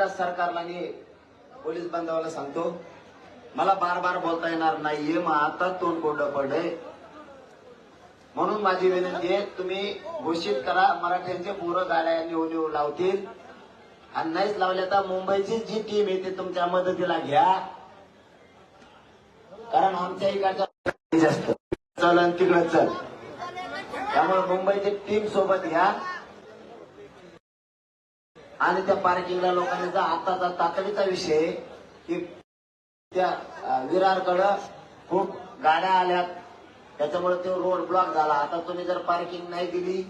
एकदा सरकारला आणि पोलीस बांधवाला सांगतो. मला बार बार बोलता येणार नाहीये मग आता तोंड कोरडं पडलंय. म्हणून माझी विनंती आहे तुम्ही घोषित करा मराठ्यांचे पोरं गाड्या निवू निवू लावतील. आणि नाहीच लावल्या तर मुंबईची जी टीम आहे ती तुमच्या मदतीला घ्या. कारण आमच्या इकडच्या जास्त. चल आणि तिकडं चल. त्यामुळे मुंबईची टीम सोबत घ्या. आणि त्या पार्किंगला लोकांनी जा आताचा तातडीचा विषय की त्या विरारकडं खूप गाड्या आल्यात. त्याच्यामुळे तो रोड ब्लॉक झाला. आता तुम्ही जर पार्किंग नाही दिली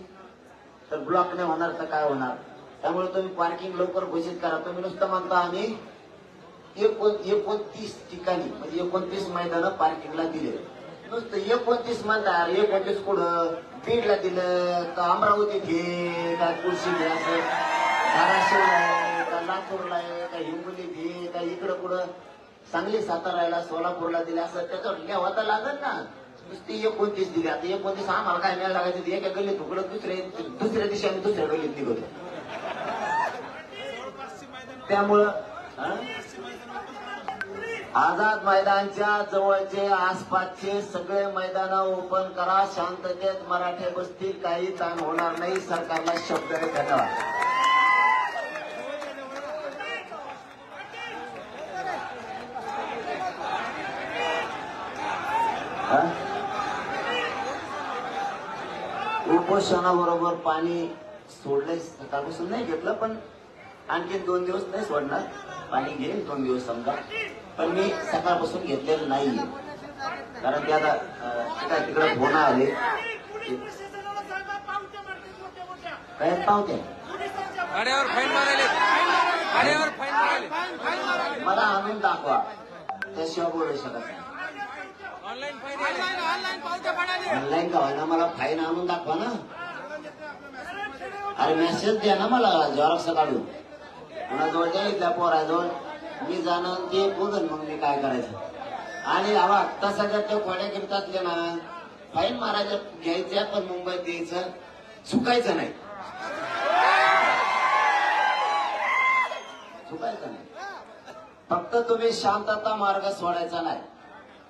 तर ब्लॉक नाही होणार तर काय होणार? त्यामुळे तुम्ही पार्किंग लवकर घोषित करा. तुम्ही नुसतं म्हणता आम्ही एकोण एकोणतीस ठिकाणी म्हणजे एकोणतीस मैदान पार्किंगला दिले नुसतं एकोणतीस म्हणता एकोणतीस कुठं? बीडला दिलं तर अमरावतीत घे का कुर्शी घे असं. धाराशिवला आहे का लातूरला आहे का हिंगोलीत घे का इकडं कुठं सांगली साताराला सोलापूरला दिले असं त्याच्यावर लिहावा तर लागत ना. नुसती एकोणतीस दिली. आता एकोणतीस आम्हाला काय मिळायला लागायचं एका गल्लीत तुकडं दुसऱ्या दुसऱ्या दिवशी आम्ही दुसऱ्या गल्लीत निघतो त्यामुळं आझाद मैदानच्या जवळचे आसपासचे सगळे मैदान ओपन करा. शांततेत मराठे बसतील काही ताण होणार नाही. सरकारला शब्द धन्यवाद हा? उपोषणाबरोबर पाणी सोडलंय सकाळपासून नाही घेतलं पण आणखी दोन दिवस नाही सोडणार. पाणी घेईल दोन दिवस समजा. पण मी सकाळपासून घेतलेलं नाही कारण ते आता काय तिकडे फोन आले. काय पावते? मला आणून दाखवा. त्याशिवाय बोलू शकत नाही. ऑनलाईन का होईना मला फाईन आणून दाखवा ना. अरे मेसेज द्या ना मला झेरॉक्स काढून. कुणाजवळ द्या इथल्या पोराजवळ. मी जाणं ते बोलन मग मी काय करायचं. आणि हवा तसा जर ते खोड्या किमतातले ना. फाईन मारायचं घ्यायच्या पण मुंबईत द्यायचं. चुकायचं नाही. चुकायचं नाही. फक्त तुम्ही शांतता मार्ग सोडायचा नाही.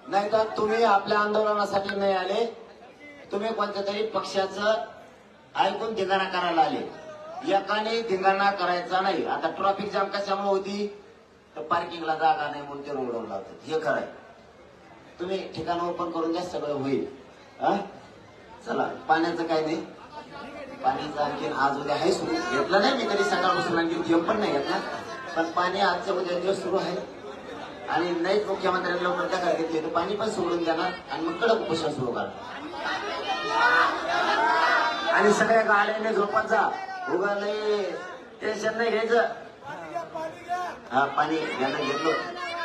नाहीतर तुम्ही आपल्या आंदोलनासाठी नाही आले तुम्ही कोणत्या तरी पक्षाचं ऐकून धिंगाणा करायला आले. एकाने धिंगाणा करायचा नाही. आता ट्रॉफिक जाम कशामुळे होती? तर पार्किंगला जागा नाही म्हणून ते रोडवर लावतात. हे खरंय तुम्ही ठिकाण ओपन करून द्या सगळं होईल. हा? चला पाण्याचं काय नाही? पाणीचं आणखीन आज उद्या आहे सुरू. घेतलं नाही मी तरी सकाळपासून आणखी थेंब पण नाही घेतला. पण पाणी आजच्या उद्या दिवस सुरू आहे आणि नाहीच मुख्यमंत्र्यांनी लवकर त्या काय घेतली तर पाणी पण सोडून देणार आणि मग कडक उपोषण सुरू करणार. आणि सगळ्या गाड्याने झोपत जा. नाही टेन्शन नाही घ्यायचं. हा पाणी घ्यायला घेतलो.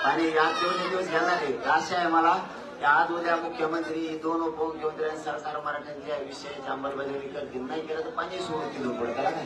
पाणी आज दोन दिवस घेणार आहे आशा आहे मला की आज उद्या मुख्यमंत्री दोन उपमुख्यमंत्री आणि सरकार मराठ्यांच्या विषयाची अंमलबजावणी करतील. नाही केलं तर पाणी सोडून पुढे त्याला काय?